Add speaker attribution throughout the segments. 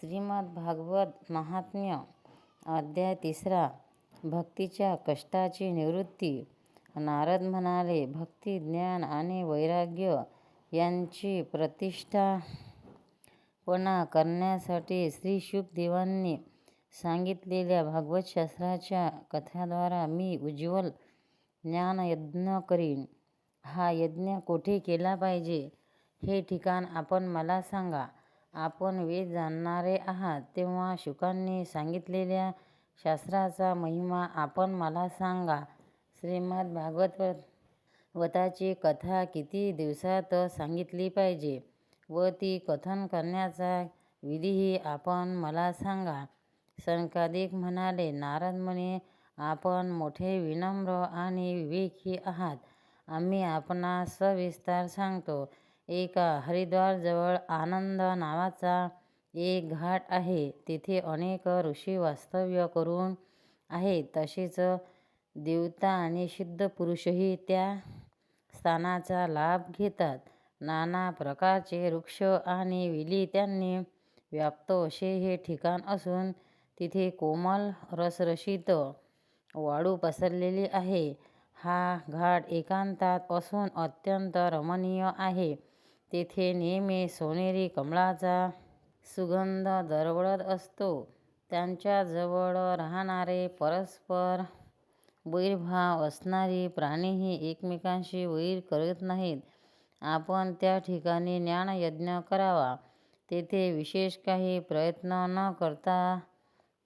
Speaker 1: श्रीमद भागवत महात्म्य अध्याय तिसरा भक्तीच्या कष्टाची निवृत्ती नारद म्हणाले भक्ती ज्ञान आणि वैराग्य यांची प्रतिष्ठापना करण्यासाठी श्री शुकदेवांनी सांगितलेल्या भागवतशास्त्राच्या कथाद्वारा मी उज्ज्वल ज्ञानयज्ञ करीन. हा यज्ञ कोठे केला पाहिजे हे ठिकाण आपण मला सांगा. आपण वेद जाणणारे आहात तेव्हा शुकांनी सांगितलेल्या शास्त्राचा महिमा आपण मला सांगा. श्रीमद भागवताची कथा किती दिवसांत सांगितली पाहिजे व ती कथन करण्याचा विधीही आपण मला सांगा. सनकादिक म्हणाले नारद मुनी आपण मोठे विनम्र आणि विवेकी आहात. आम्ही आपणास सविस्तर सांगतो. एका हरिद्वारजवळ आनंद नावाचा एक घाट आहे. तेथे अनेक ऋषी वास्तव्य करून आहेत. तसेच देवता आणि सिद्ध पुरुषही त्या स्थानाचा लाभ घेतात. नाना प्रकारचे वृक्ष आणि वेली त्यांनी व्याप्त असे हे ठिकाण असून तिथे कोमल रसरशीत वाळू पसरलेली आहे. हा घाट एकांतात असून अत्यंत रमणीय आहे. तेथे नेहमी सोनेरी कमळाचा सुगंध दरवळत असतो. त्यांच्याजवळ राहणारे परस्पर वैरभाव असणारी प्राणीही एकमेकांशी वैर करत नाहीत. आपण त्या ठिकाणी ज्ञानयज्ञ करावा. तेथे विशेष काही प्रयत्न न करता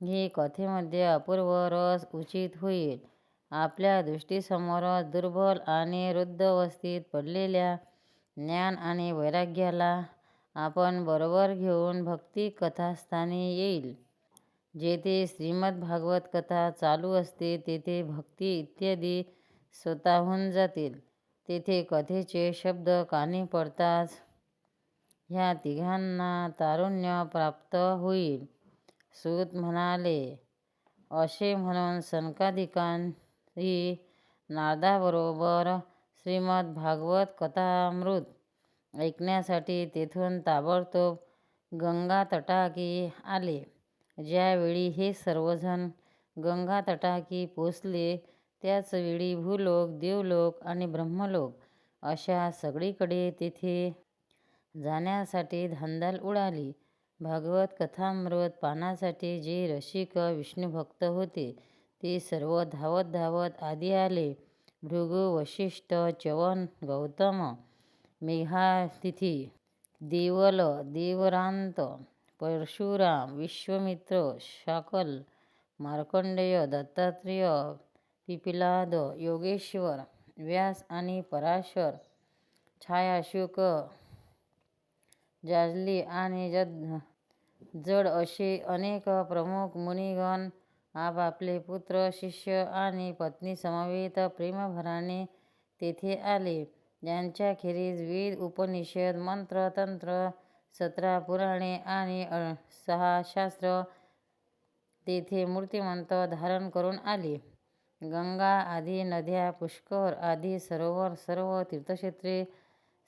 Speaker 1: हे कथेमध्ये अपूर्व रस उचित होईल. आपल्या दृष्टीसमोरच दुर्बल आणि रुद्धावस्थेत पडलेल्या ज्ञान आणि वैराग्याला आपण बरोबर घेऊन भक्ती कथास्थानी येईल. जेथे श्रीमद्भागवत कथा चालू असते तेथे भक्ती इत्यादी स्वतःहून जातील. तेथे कथेचे शब्द कानी पडताच ह्या तिघांना तारुण्य प्राप्त होईल. सूत म्हणाले असे म्हणून सनकादिकांनी नारदाबरोबर श्रीमद भागवत कथामृत ऐकण्यासाठी तेथून ताबडतोब गंगातटाकी आले. ज्यावेळी हे सर्वजण गंगातटाकी पोचले त्याच वेळी भूलोक, देवलोक आणि ब्रह्मलोक अशा सगळीकडे तेथे जाण्यासाठी धांदल उडाली. भागवत कथामृत पाहण्यासाठी जे रसिक विष्णुभक्त होते ते सर्व धावत धावत आधी आले. भृगु, वशिष्ठ च्यवन, गौतम, मेघातिथी देवल, देवरांत परशुराम, विश्वामित्र, शाकल मार्कंडेय, दत्तात्रेय, पिपिलाद योगेश्वर, व्यास आणि पराशर, छायाशुक, जाजली आणि जड असे अनेक प्रमुख मुनिगण आपापले पुत्र, शिष्य आणि पत्नीसमवेत प्रेमभराने तेथे आले. यांच्याखेरीज वेद, उपनिषद, मंत्र, तंत्र, सतरा पुराणे आणि सहा शास्त्र तेथे मूर्तिमंत धारण करून आले गंगा आदी नद्या, पुष्कर आदी सरोवर, सर्व तीर्थक्षेत्रे,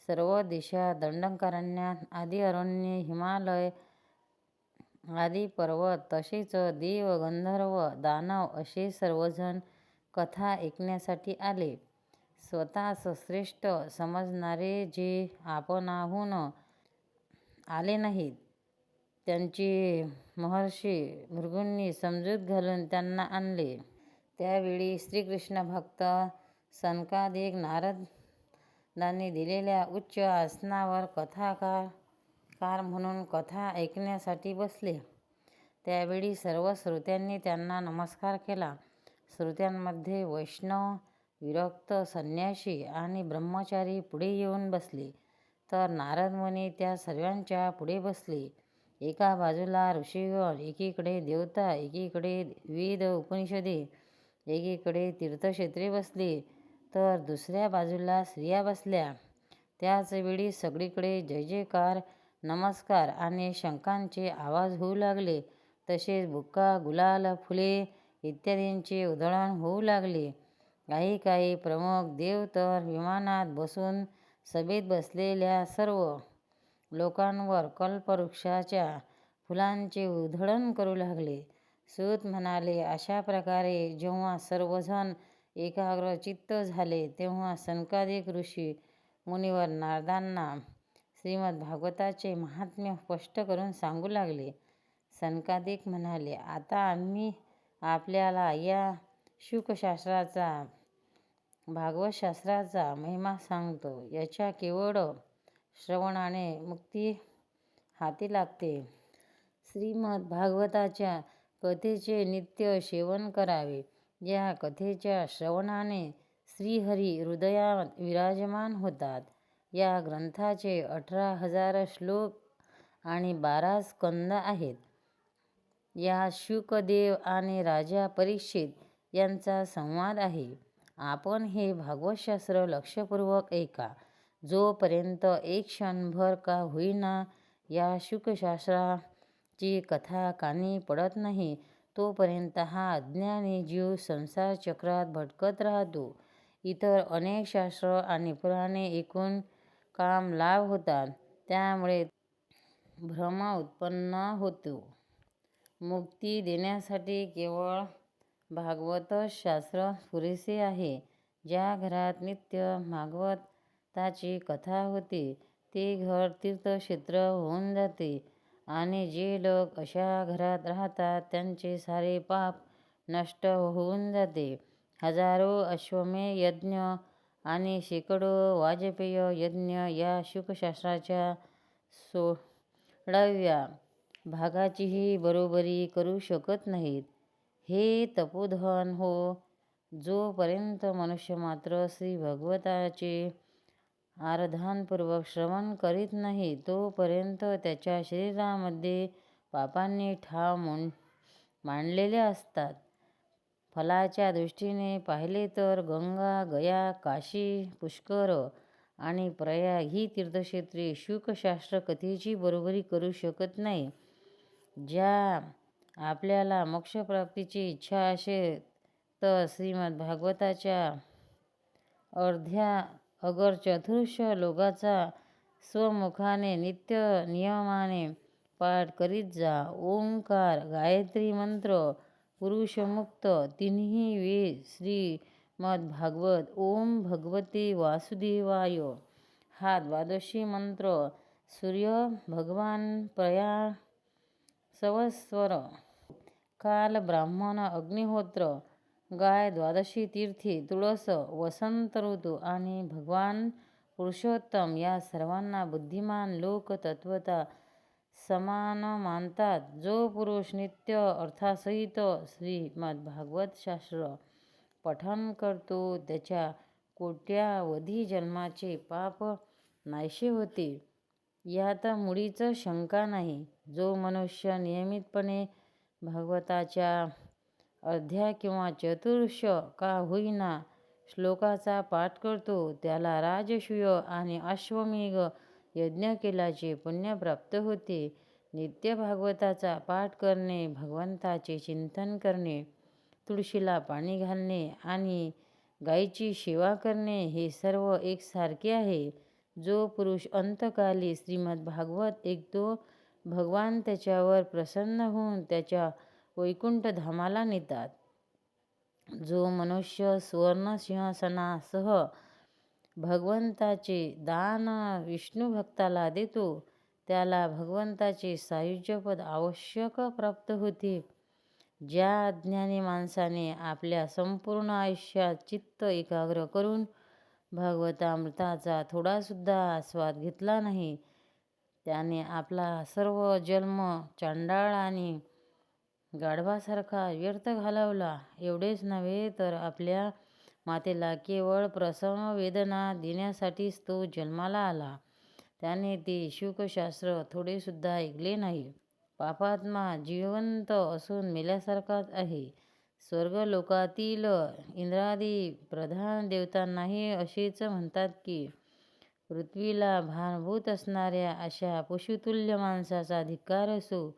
Speaker 1: सर्व दिशा, दंडकारण्य आदी अरण्ये, हिमालय आदी पर्वत तसेच देव, गंधर्व, दानव असे सर्वजण कथा ऐकण्यासाठी आले. स्वतःस श्रेष्ठ समजणारे जे आपणाहून आले नाहीत त्यांची महर्षी भृगूंनी समजूत घालून त्यांना आणले. त्यावेळी श्रीकृष्णभक्त सनकादिक नारदांनी दिलेल्या उच्च आसनावर कथाकार म्हणून कथा ऐकण्यासाठी बसले. त्यावेळी सर्व श्रोत्यांनी त्यांना नमस्कार केला. श्रोत्यांमध्ये वैष्णव, विरक्त, संन्यासी आणि ब्रह्मचारी पुढे येऊन बसले तर नारद मुनी त्या सर्वांच्या पुढे बसले. एका बाजूला ऋषीगण एकीकडे देवता, एकीकडे वेद उपनिषदे, एकीकडे तीर्थक्षेत्रे बसली तर दुसऱ्या बाजूला स्त्रिया बसल्या. त्याचवेळी सगळीकडे जय जयकार नमस्कार आणि शंखांचे आवाज होऊ लागले. तसेच बुक्का, गुलाल, फुले इत्यादींचे उधळण होऊ लागले. काही काही प्रमुख देव तर विमानात बसून सभेत बसलेल्या सर्व लोकांवर कल्पवृक्षाच्या फुलांचे उधळण करू लागले. सूत म्हणाले, अशा प्रकारे जेव्हा सर्वजण एकाग्रचित्त झाले, तेव्हा सनकादिक ऋषी मुनिवर नारदांना श्रीमद्भागवताचे महात्म्य स्पष्ट करून सांगू लागले. सनकादिक म्हणाले, आता आम्ही आपल्याला या शुकशास्त्राचा, भागवतशास्त्राचा महिमा सांगतो. याच्या केवळ श्रवणाने मुक्ती हाती लागते. श्रीमद्भागवताच्या कथेचे नित्य सेवन करावे. या कथेच्या श्रवणाने श्रीहरी हृदयात विराजमान होतात. या ग्रंथाचे अठरा हजार श्लोक आणि बारा स्कंद आहेत. यात शुकदेव आणि राजा परीक्षित यांचा संवाद आहे. आपण हे भागवतशास्त्र लक्षपूर्वक ऐका. जोपर्यंत एक क्षणभर का होईना या शुकशास्त्राची कथा कानी पडत नाही, तोपर्यंत हा अज्ञानी जीव संसारचक्रात भटकत राहतो. इतर अनेक शास्त्र आणि पुराणे ऐकून काम लाभ होतात, त्यामुळे भ्रम उत्पन्न होतो. मुक्ती देण्यासाठी केवळ भागवतशास्त्र पुरेसे आहे. ज्या घरात नित्य भागवताची कथा होते, ते घर तीर्थक्षेत्र होऊन जाते आणि जे लोक अशा घरात राहतात, त्यांचे सारे पाप नष्ट होऊन जाते. हजारो अश्वमेध यज्ञ आणि शेकडो वाजपेय यज्ञ या शुकशास्त्राच्या सोळाव्या भागाचीही बरोबरी करू शकत नाहीत. हे तपोधन हो, जोपर्यंत मनुष्य मात्र श्री भगवताचे आराधानपूर्वक श्रवण करीत नाही, तोपर्यंत त्याच्या शरीरामध्ये पापांनी ठाव मांडलेले असतात. फलाच्या दृष्टीने पाहिले तर गंगा, गया, काशी, पुष्कर आणि प्रयाग ही तीर्थक्षेत्रे शुकशास्त्र कथेची बरोबरी करू शकत नाही ज्या आपल्याला मोक्षप्राप्तीची इच्छा असेल, तर श्रीमद्भागवताच्या अर्ध्या अगर चतुर्श लोकाचा स्वमुखाने नित्य नियमाने पाठ करीत जा. ओंकार, गायत्री मंत्र, पुरुषमुक्त. तिन्ही वेद, श्रीमद्भागवत, ओम भगवते वासुदेवाय. हा द्वादशी मंत्र, सूर्य भगवान प्रया सवस्वर काल, ब्राह्मण, अग्निहोत्र, गाय, द्वादशी तीर्थी. तुळस, वसंत ऋतू आणि भगवान पुरुषोत्तम या सर्वांना बुद्धिमान लोक तत्वता समान मानतात. जो पुरुष नित्य अर्थासहित श्रीमद्भागवतशास्त्र पठण करतो, त्याच्या कोट्यावधी जन्माचे पाप नाहीसे होते, यात मुळीच शंका नाही. जो मनुष्य नियमितपणे भागवताच्या अर्ध्या किंवा चतुर्ष का होईना श्लोकाचा पाठ करतो, त्याला राजसूय आणि अश्वमेघ यज्ञ केल्याचे पुण्य प्राप्त होते. नित्य भागवताचा पाठ करणे, भगवंताचे चिंतन करणे, तुळशीला पाणी घालणे आणि गायीची सेवा करणे हे सर्व एकसारखे आहे. जो पुरुष अंतकाली श्रीमद्भागवत ऐकतो, भगवान त्याच्यावर प्रसन्न होऊन त्याला वैकुंठधामाला नेतात. जो मनुष्य सुवर्णसिंहासनासह भगवंताचे दान विष्णू भक्ताला देतो, त्याला भगवंताचे सायुज्यपद आवश्यक प्राप्त होते. ज्या अज्ञानी माणसाने आपल्या संपूर्ण आयुष्यात चित्त एकाग्र करून भागवतामृताचा थोडासुद्धा आस्वाद घेतला नाही, त्याने आपला सर्व जन्म चांडाळ आणि गाढवासारखा व्यर्थ घालवला. एवढेच नव्हे, तर आपल्या मातेला केवळ प्रसववेदना देण्यासाठीच तो जन्माला आला. त्याने ते शुकशास्त्र थोडेसुद्धा ऐकले नाही. पापात्मा जिवंत असून मेल्यासारखाच आहे. स्वर्गलोकातील इंद्रादी प्रधान देवतांनाही असेच म्हणतात की, पृथ्वीला भारभूत असणाऱ्या अशा पशुतुल्य माणसाचा धिक्कार असो.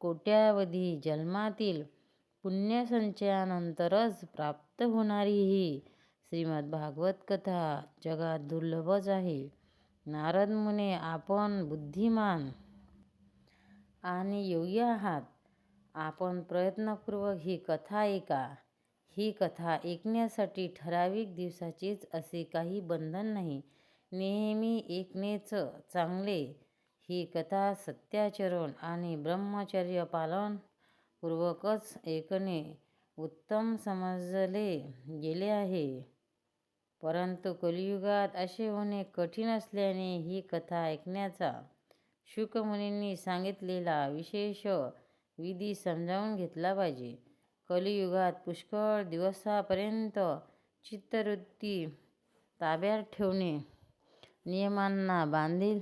Speaker 1: कोट्यावधी जन्मातील पुण्यसंचयानंतरच प्राप्त होणारी ही श्रीमद्भागवतकथा जगात दुर्लभच आहे. नारद मुने, आपण बुद्धिमान आणि योग्य आहात. आपण प्रयत्नपूर्वक ही कथा ऐका. ही कथा ऐकण्यासाठी ठराविक दिवसाचेच असे काही बंधन नाही. नेहमी ऐकणेचं चांगले. ही कथा सत्याचरण आणि ब्रह्मचर्य पालन पूर्वकच ऐकणे उत्तम समजले गेले आहे. परंतु कलियुगात असे होणे कठीण असल्याने ही कथा ऐकण्याचा शुकमुनींनी सांगितलेला विशेष विधी समजावून घेतला पाहिजे. कलियुगात पुष्कळ दिवसापर्यंत चित्तवृत्ती ताब्यात ठेवणे नियमांना बांधील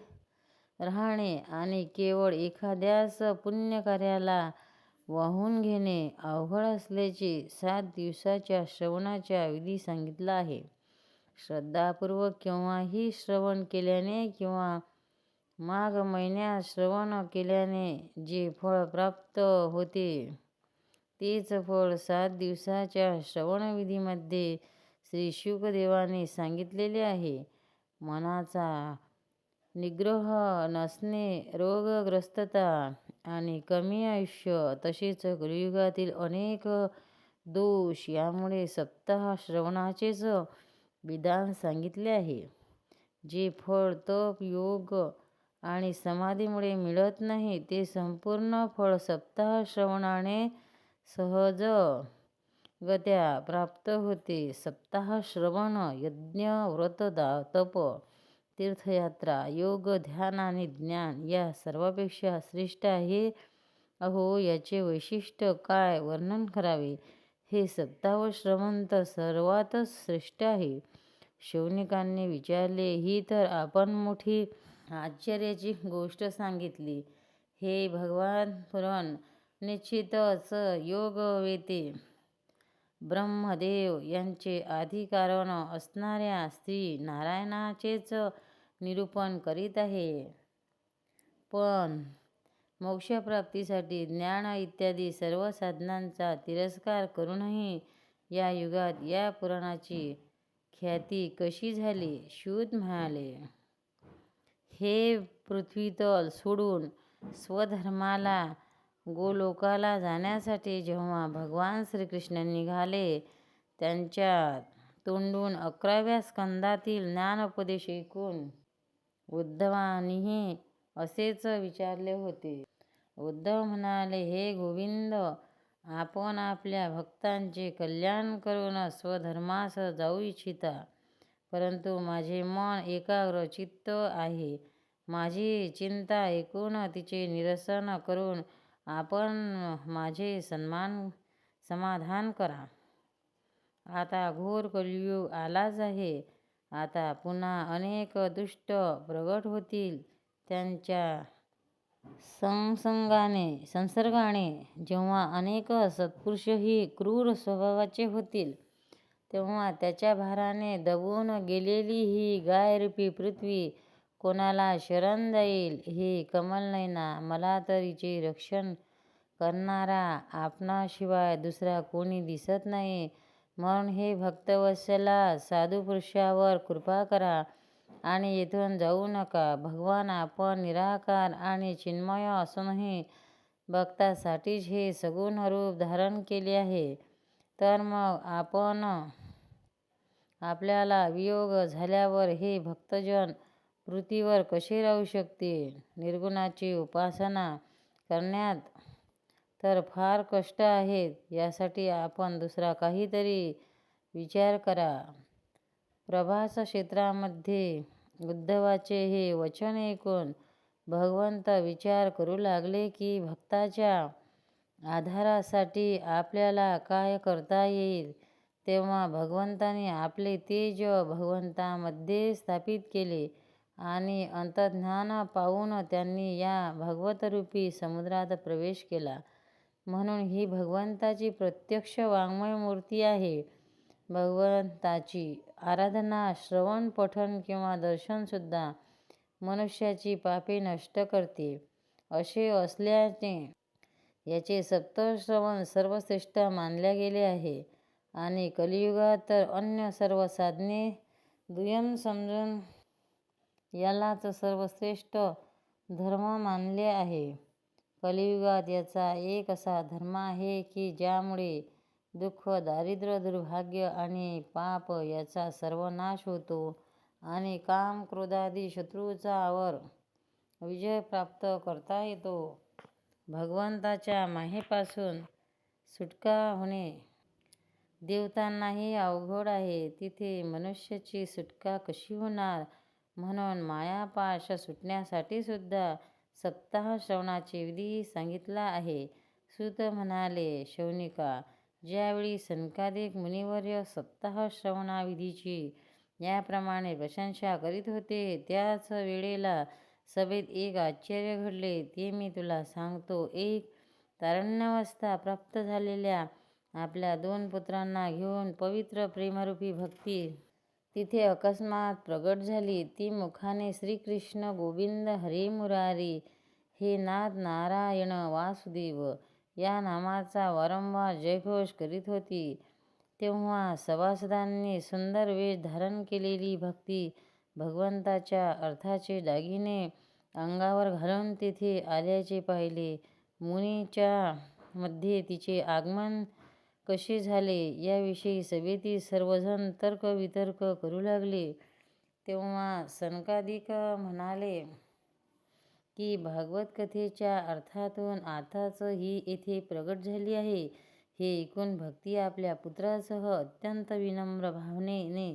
Speaker 1: राहणे आणि केवळ एखाद्याच पुण्यकार्याला वाहून घेणे अवघड असल्याचे सात दिवसाच्या श्रवणाच्या विधी सांगितला आहे. श्रद्धापूर्वक केव्हाही श्रवण केल्याने किंवा माघ महिन्यात श्रवण केल्याने जे फळ प्राप्त होते तेच फळ सात दिवसाच्या श्रवणविधीमध्ये श्री शुकदेवाने सांगितलेले आहे. मनाचा निग्रह नसणे रोगग्रस्तता आणि कमी आयुष्य तसेच कलियुगातील अनेक दोष यामुळे सप्ताह श्रवणाचेच विधान सांगितले आहे. जे फळ तप योग आणि समाधीमुळे मिळत नाही ते संपूर्ण फळ सप्ताह श्रवणाने सहजगत्या प्राप्त होते. सप्ताह श्रवण यज्ञ व्रत दा तप तीर्थयात्रा योग ध्यान आणि ज्ञान या सर्वापेक्षा श्रेष्ठ आहे. अहो याचे वैशिष्ट्य काय? वर्णन करावे. हे सप्ताह श्रमंत सर्वातच श्रेष्ठ आहे. शौनिकांनी विचारले ही तर आपण मोठी आश्चर्याची गोष्ट सांगितली. हे भगवान पुरण निश्चितच योग वेते ब्रह्मदेव यांचे आधिकारण असणाऱ्या श्री नारायणाचेच निरूपण करीत आहे. पण मोक्षप्राप्तीसाठी ज्ञान इत्यादी सर्व साधनांचा तिरस्कार करूनही या युगात या पुराणाची ख्याती कशी झाली? सूत म्हणाले. हे पृथ्वीतल सोडून स्वधर्माला गोलोकाला जाण्यासाठी जेव्हा भगवान श्रीकृष्ण निघाले त्यांच्या तोंडून अकराव्या स्कंदातील ज्ञानोपदेश ऐकून उद्धवानीही असेच विचारले होते. उद्धव म्हणाले हे गोविंद आपण आपल्या भक्तांचे कल्याण करून स्वधर्मास जाऊ इच्छिता परंतु माझे मन एकाग्र चित्त आहे. माझी चिंता ऐकून तिचे निरसन करून आपण माझे सन्मान समाधान करा. आता घोर कलियुग आलाच आहे. आता पुन्हा अनेक दुष्ट प्रगट होतील त्यांच्या संसंगाने संसर्गाने. जेव्हा अनेक सत्पुरुषही क्रूर स्वभावाचे होतील तेव्हा त्याच्या भाराने दबून गेलेली ही गायरूपी पृथ्वी कोणाला शरण जाईल हे कमलनयना मला तरीचे रक्षण करणारा आपणाशिवाय दुसरा कोणी दिसत नाही. म्हणून हे भक्तवत्सला साधुपुरुषावर कृपा करा आणि येथून जाऊ नका. भगवान आपण निराकार आणि चिन्मय असूनही भक्तासाठीच हे सगुण रूप धारण केले आहे. तर मग आपण आपल्याला वियोग झाल्यावर हे भक्तजन पृथ्वीवर कसे राहू शकते निर्गुणाची उपासना करण्यात तर फार कष्ट आहेत. यासाठी आपण दुसरा काहीतरी विचार करा. प्रभास क्षेत्रामध्ये उद्धवाचे हे वचन ऐकून भगवंत विचार करू लागले की भक्ताच्या आधारासाठी आपल्याला काय करता येईल? तेव्हा भगवंताने आपले तेज भगवंतामध्ये स्थापित केले आणि अंतर्ज्ञान पाहून त्यांनी या भगवतरूपी समुद्रात प्रवेश केला. म्हणून ही भगवंताची प्रत्यक्ष वाङ्मय मूर्ती आहे. भगवंताची आराधना श्रवण पठण किंवा दर्शनसुद्धा मनुष्याची पापे नष्ट करते. असे असल्याने याचे सप्तश्रवण सर्वश्रेष्ठ मानल्या गेले आहे. आणि कलियुगात तर अन्य सर्व साधने दुय्यम समजून यालाच सर्वश्रेष्ठ धर्म मानले आहे. कलियुगात याचा एक असा धर्म आहे की ज्यामुळे दुःख दारिद्र्य दुर्भाग्य आणि पाप याचा सर्वनाश होतो आणि काम क्रोधादी शत्रूचावर विजय प्राप्त करता येतो. भगवंताच्या माहेपासून सुटका होणे देवतांनाही अवघड आहे. तिथे मनुष्याची सुटका कशी होणार? म्हणून मायापाश सुटण्यासाठी सुद्धा सप्ताह श्रवणाचे विधी सांगितला आहे. सुत म्हणाले शौनिका ज्यावेळी सनकादिक मुनिवर्य सप्ताह श्रवणाविधीची याप्रमाणे प्रशंसा करीत होते त्याच वेळेला सभेत एक आश्चर्य घडले. ते मी तुला सांगतो एक तारण्यावस्था प्राप्त झालेल्या आपल्या दोन पुत्रांना घेऊन पवित्र प्रेमरूपी भक्ती तिथे अकस्मात प्रगट झाली. ती मुखाने श्रीकृष्ण गोविंद हरिमुरारी हे नाथ नारायण वासुदेव या नामाचा वारंवार जयघोष करीत होती. तेव्हा सभासदांनी सुंदर वेश धारण केलेली भक्ती भगवंताच्या अर्थाचे दागिने अंगावर घालून तिथे आल्याचे पाहिले. मुनीच्या मध्ये तिचे आगमन कसे झाले याविषयी सभेतील सर्वजण तर्कवितर्क करू लागले. तेव्हा सनकादिक म्हणाले की भागवत कथेच्या अर्थातून आताच ही येथे प्रगट झाली आहे. हे ऐकून भक्ती आपल्या पुत्रासह अत्यंत विनम्र भावनेने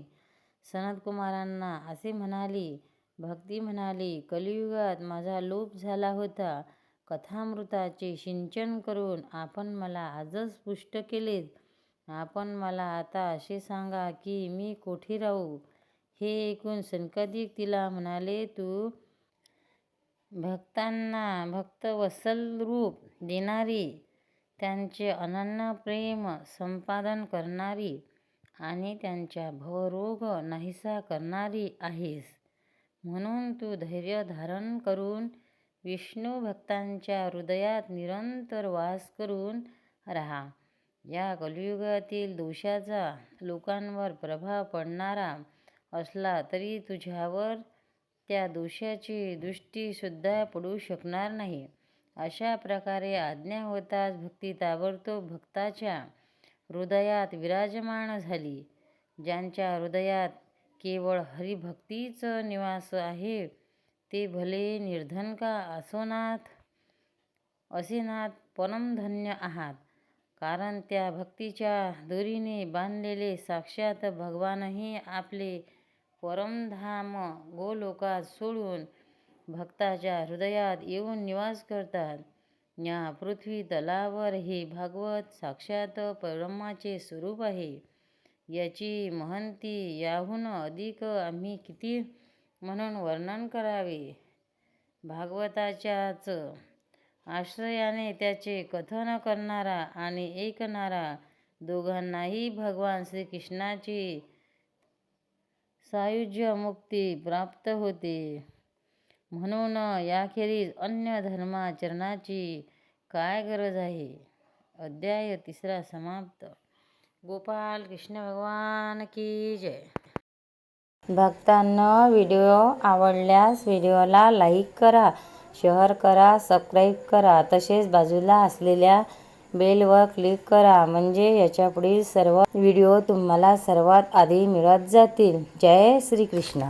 Speaker 1: सनतकुमारांना असे म्हणाली भक्ती म्हणाली कलियुगात माझा लोप झाला होता. कथामृताचे सिंचन करून आपण मला आजच पुष्ट केलेत. आपण मला आता असे सांगा की मी कोठे राहू? हे ऐकून सनकादिक तिला म्हणाले तू भक्तांना भक्तवत्सल रूप देणारी त्यांचे अनन्य प्रेम संपादन करणारी आणि त्यांच्या भवरोग नाहीसा करणारी आहेस. म्हणून तू धैर्य धारण करून विष्णू भक्तांच्या हृदयात निरंतर वास करून राहा. या कलियुगातील दोषाचा लोकांवर प्रभाव पडणारा असला तरी तुझ्यावर त्या दोषाची दृष्टीसुद्धा पडू शकणार नाही. अशा प्रकारे आज्ञा होताच भक्ती ताबडतोब भक्ताच्या हृदयात विराजमान झाली. ज्यांच्या हृदयात केवळ हरिभक्तीचं निवास आहे ते भले निर्धन का असोनात असेनात परमधन्य आहात. कारण त्या भक्तीच्या दोरीने बांधलेले साक्षात भगवानही आपले परमधाम गोलोकात सोडून भक्ताच्या हृदयात येऊन निवास करतात. या पृथ्वी तलावर हे भागवत साक्षात परमाचे स्वरूप आहे. याची महंती याहून अधिक आम्ही किती म्हणून वर्णन करावे. भागवताच्याच आश्रयाने त्याचे कथन करणारा आणि ऐकणारा दोघांनाही भगवान श्रीकृष्णाची सायुज्य मुक्ती प्राप्त होते. म्हणून याखेरीज अन्य धर्माचरणाची काय गरज आहे? अध्याय तिसरा समाप्त. गोपाल कृष्ण भगवान की जय. भक्तांनो व्हिडिओ आवडल्यास व्हिडिओला लाईक करा शेअर करा सबस्क्राईब करा. तसेच बाजूला असलेल्या बेलवर क्लिक करा म्हणजे याच्यापुढील सर्व व्हिडिओ तुम्हाला सर्वात आधी मिळत जातील. जय श्रीकृष्ण.